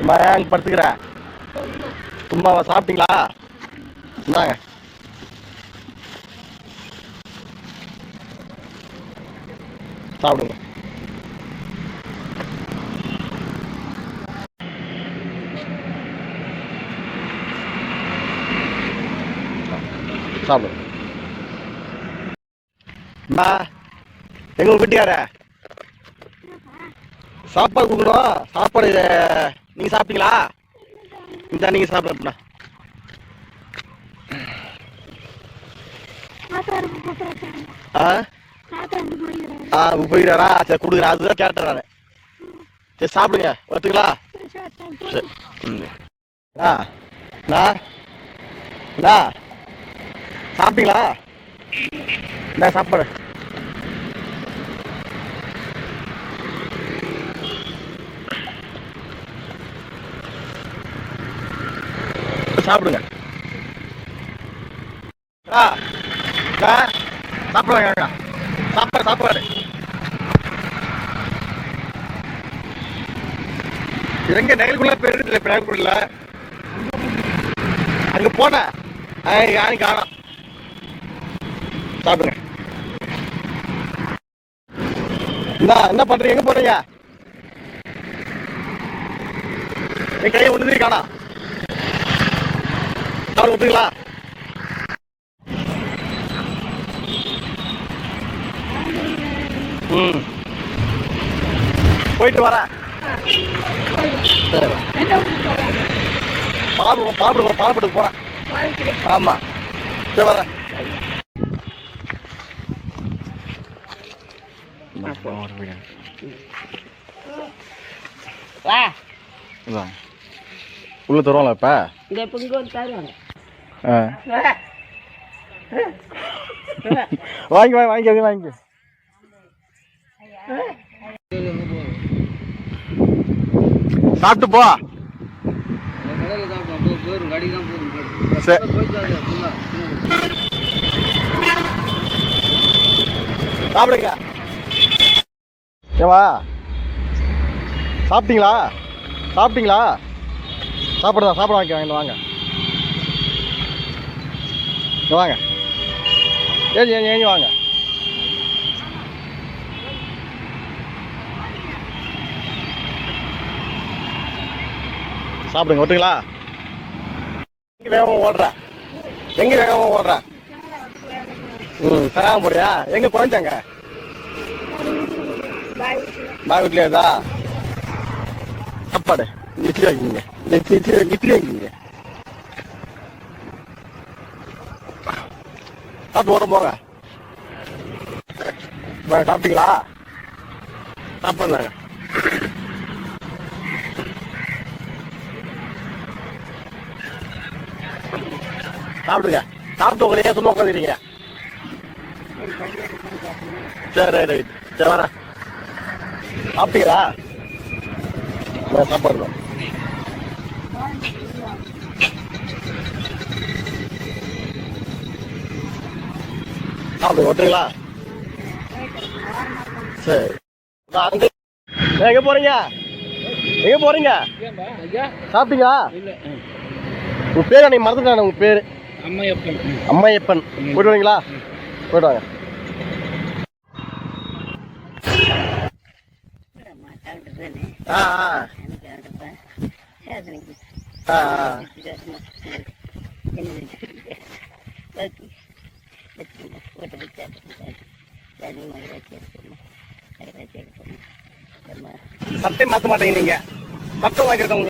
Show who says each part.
Speaker 1: சும்மா அங்கே படுத்துக்கிற. சும்மா சாப்பிட்டீங்களா? இந்தாங்க. சாப்பிடுங்க. சாப்பிடுங்க. எங்க வீட்டுக்கார சாப்பாடு கொடுக்கணும். சாப்பாடு நீங்கள் சாப்பிட்டீங்களா? இந்த நீங்க சாப்பிடணும்னா ஆ? ஆ போயிடாரா சரி கொடுக்குறேன். அதுதான் கேட்டேன் நான். சரி சாப்பிடுங்க. ஒத்துங்களா சரி. ம். ஆ அண்ணா அண்ணா சாப்பிட்டீங்களா? என்ன சாப்பாடு. சாப்பிடுங்க. சாப்பிடுவாங்க சாப்பாடு சாப்பாடு. எங்க நெகலுக்குள்ள போயிருக்குல்ல பிராக்பூர்ல அங்க போனேன் யாரும் காணோம். சாப்பிடுங்க. என்ன என்ன பண்றீங்க? எங்க போறீங்க? என் கையை ஒன்று காணா சாப்பிட விட்டுங்களா ம். போயிட்டு வரேன். பாடுவோம் பாடுவோம் பாடுபட்டு போறேன். ஆமா. சரி வரேன். உள்ள தருவாங்களா இப்ப
Speaker 2: இந்த இப்போ இங்கே வந்து தருவாங்க.
Speaker 1: ஆ. வாங்கி வாங்கி அது வாங்கி சாப்பிட்டு போ. சரி சாப்பிடுங்க. ஏவா சாப்பிட்டீங்களா? சாப்பிட்டீங்களா? சாப்பிடுதா சாப்பிட வாங்கிக்க வாங்க வாங்க. வாங்க ஏஞ்சி ஏஞ்சி ஏஞ்சி வாங்க சாப்பிடுங்க ஒட்டுங்களா எங்க வேகமா ஓடுற எங்க வேகமா ஓடுற ம் தராம போறியா எங்க குறைஞ்சாங்க பாய் வீட்லயே சாப்பாடு இட்லி வாங்கிங்க இட்லி வாங்கிங்க சாப்பிட்டு ஓட போங்க சாப்பிட்டீங்களா? சாப்பிடுங்க சாப்பிடுங்க. சாப்பிட்டு உங்களையே சும்மா உட்காந்துருக்கீங்க சரி ரைட் ரைட் சரி வரேன். சாப்பிட்டீங்களா? நான் சாப்பாடு தான். சாப்பிடுங்க ஒட்டுங்களா சரி எங்க போறீங்க? எங்க போறீங்க? சாப்பிட்டீங்களா? உங்க பேர் அன்னைக்கு மறந்துட்டேன் உங்க பேரு.
Speaker 3: அம்மையப்பன்.
Speaker 1: அம்மையப்பன் போயிட்டு வரீங்களா? போயிட்டு வாங்க. ஆ. ஆ ஆ. ஆ சட்டை மாத்த மாட்டேங்க நீங்க. சட்டம் வாங்கிருக்கவங்க